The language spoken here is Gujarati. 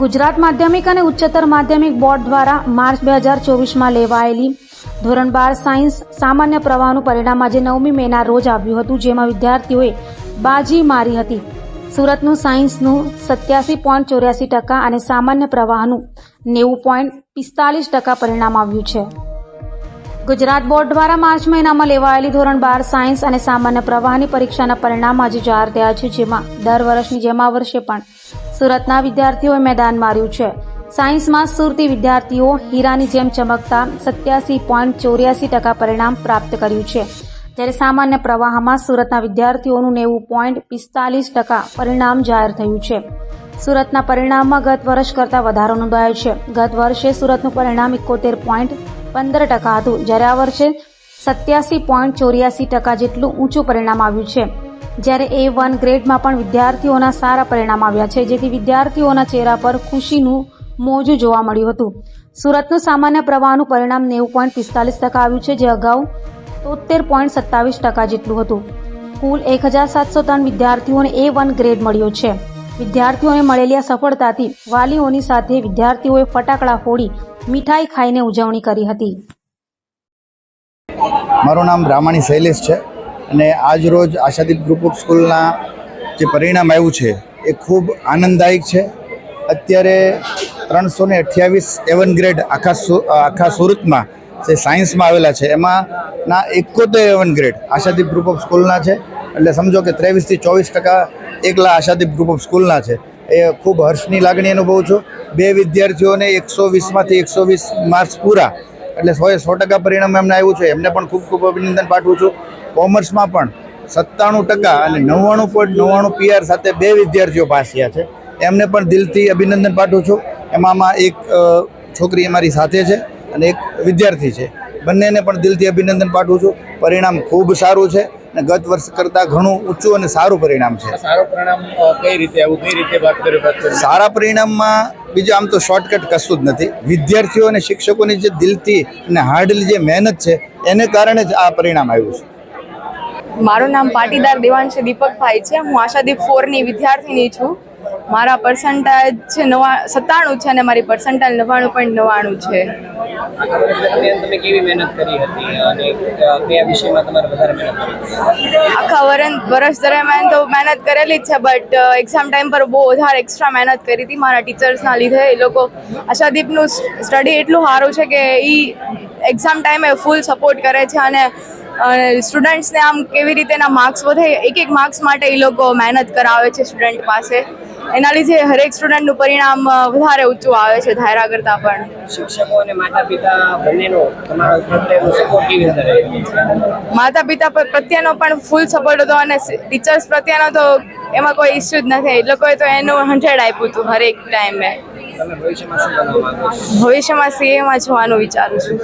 ગુજરાત માધ્યમિક અને ઉચ્ચતર માધ્યમિક બોર્ડ દ્વારા માર્ચ બે હજાર ચોવીસમાં લેવાયેલી ધોરણ બાર સાયન્સ સામાન્ય પ્રવાહનું પરિણામ આજે નવમી મેના રોજ આવ્યું હતું, જેમાં વિદ્યાર્થીઓએ બાજી મારી હતી. સુરતનું સાયન્સનું સત્યાસી પોઈન્ટ ચોર્યાસી ટકા અને સામાન્ય પ્રવાહનું નેવું પોઈન્ટ પિસ્તાલીસ ટકા પરિણામ આવ્યું છે. ગુજરાત બોર્ડ દ્વારા માર્ચ મહિનામાં લેવાયેલી ધોરણ બાર સાયન્સ અને સામાન્ય પ્રવાહની પરીક્ષાના પરિણામ આજે જાહેર થયા છે, જેમાં દર વર્ષની જેમ આ વર્ષે પણ સુરતના વિદ્યાર્થીઓએ મેદાન માર્યું છે. સાયન્સમાં સુરતી વિદ્યાર્થીઓ હીરાની જેમ ચમકતા સત્યાસી પોઈન્ટ ચોર્યાસી ટકા પરિણામ પ્રાપ્ત કર્યું છે. જ્યારે સામાન્ય પ્રવાહમાં સુરતના વિદ્યાર્થીઓનું નેવું પોઈન્ટ પિસ્તાલીસ ટકા પરિણામ જાહેર થયું છે. સુરતના પરિણામમાં ગત વર્ષ કરતાં વધારો નોંધાયો છે. ગત વર્ષે સુરતનું પરિણામ એકોતેર પોઈન્ટ પંદર ટકા હતું. જ્યારે આ વર્ષે સત્યાસી પોઈન્ટ ચોર્યાસી ટકા જેટલું ઊંચું પરિણામ આવ્યું છે. જ્યારે એ વન ગ્રેડમાં પણ વિદ્યાર્થીઓના સારા પરિણામ આવ્યા છે, જેથી વિદ્યાર્થીઓના ચહેરા પર ખુશીનું મોજું જોવા મળ્યું હતું. સુરતનું સામાન્ય પ્રવાહનું પરિણામ નેવું પોઈન્ટ પિસ્તાલીસ ટકા આવ્યું છે, જે અગાઉ તોતેર પોઈન્ટ સત્તાવીસ ટકા જેટલું હતું. કુલ એક હજાર સાતસો ત્રણ વિદ્યાર્થીઓને એ વન ગ્રેડ મળ્યો છે. વિદ્યાર્થીઓને મળેલી આ સફળતાથી વાલીઓની સાથે વિદ્યાર્થીઓએ ફટાકડા ફોડી મીઠાઈ ખાઈને ઉજવણી કરી હતી. મારું નામ બ્રાહ્મણી શૈલેષ છે. અને આજ રોજ આશાદીપ ગ્રુપ ઓફ સ્કૂલના જે પરિણામ આવ્યું છે, એ ખૂબ આનંદદાયક છે. અત્યારે ત્રણસો ને અઠ્યાવીસ એવન ગ્રેડ આખા આખા સુરતમાં જે સાયન્સમાં આવેલા છે એમાં ના એકોતેર A one grade Ashadeep group of સ્કૂલના છે. એટલે સમજો કે ત્રેવીસથી ચોવીસ ટકા એકલા આશાદીપ ગ્રુપ ઓફ સ્કૂલના છે. એ ખૂબ હર્ષની લાગણી અનુભવું છું. બે વિદ્યાર્થીઓને એકસો વીસમાંથી એકસો વીસ માર્ક્સ પૂરા. એટલે સો સો ટકા પરિણામ એમને આવ્યું છે. એમને પણ ખૂબ ખૂબ અભિનંદન પાઠવું છું. કોમર્સમાં પણ સત્તાણું ટકા અને નવ્વાણું પોઈન્ટ નવ્વાણું પીઆર સાથે બે વિદ્યાર્થીઓ પાસ થયા છે. એમને પણ દિલથી અભિનંદન પાઠવું છું. એમાંમાં એક છોકરી અમારી સાથે છે અને એક વિદ્યાર્થી છે. બંનેને પણ દિલથી અભિનંદન પાઠવું છું. પરિણામ ખૂબ સારું છે અને ગત વર્ષ કરતાં ઘણું ઊંચું અને સારું પરિણામ છે. સારું પરિણામ કઈ રીતે આવું કઈ રીતે વાત કરી સારા પરિણામમાં બીજું આમ તો શોર્ટકટ કશું જ નથી. વિદ્યાર્થીઓ અને શિક્ષકોની જે દિલથી અને હાર્ડલી જે મહેનત છે એને કારણે જ આ પરિણામ આવ્યું છે. મારું નામ પાટીદાર દેવાંશ દીપકભાઈ છે. હું આશાદીપ ફોરની વિદ્યાર્થીની છું. મારા પર્સન્ટાજ છે નવા, સત્તાણું છે અને મારી પર્સન્ટાજ નવ્વાણું પોઈન્ટ નવ્વાણું છે. આખા વરન વર્ષ દરમિયાન તો મહેનત કરેલી જ છે બટ એક્ઝામ ટાઈમ પર બહુ વધારે એક્સ્ટ્રા મહેનત કરી હતી મારા ટીચર્સના લીધે. એ લોકો આશાદીપનું સ્ટડી એટલું સારું છે કે એ એક્ઝામ ટાઈમે ફૂલ સપોર્ટ કરે છે અને સ્ટુડન્ટ્સને આમ કેવી રીતે એના માર્ક્સ વધે એક એક માર્ક્સ માટે એ લોકો મહેનત કરાવે છે સ્ટુડન્ટ પાસે. એના લીધે હરેક સ્ટુડન્ટનું પરિણામ વધારે ઊંચું આવે છે ધાયરા કરતાં પણ. શિક્ષકો અને માતા પિતા બંનેનો માતા પિતા પર પ્રત્યેનો પણ ફૂલ સપોર્ટ હતો અને ટીચર્સ પ્રત્યેનો તો એમાં કોઈ ઇસ્યુ જ નથી. એ લોકોએ તો એનું હંડ્રેડ આપ્યું હતું હરેક ટાઈમે ભવિષ્યમાં સીએમાં જવાનું વિચારું છું.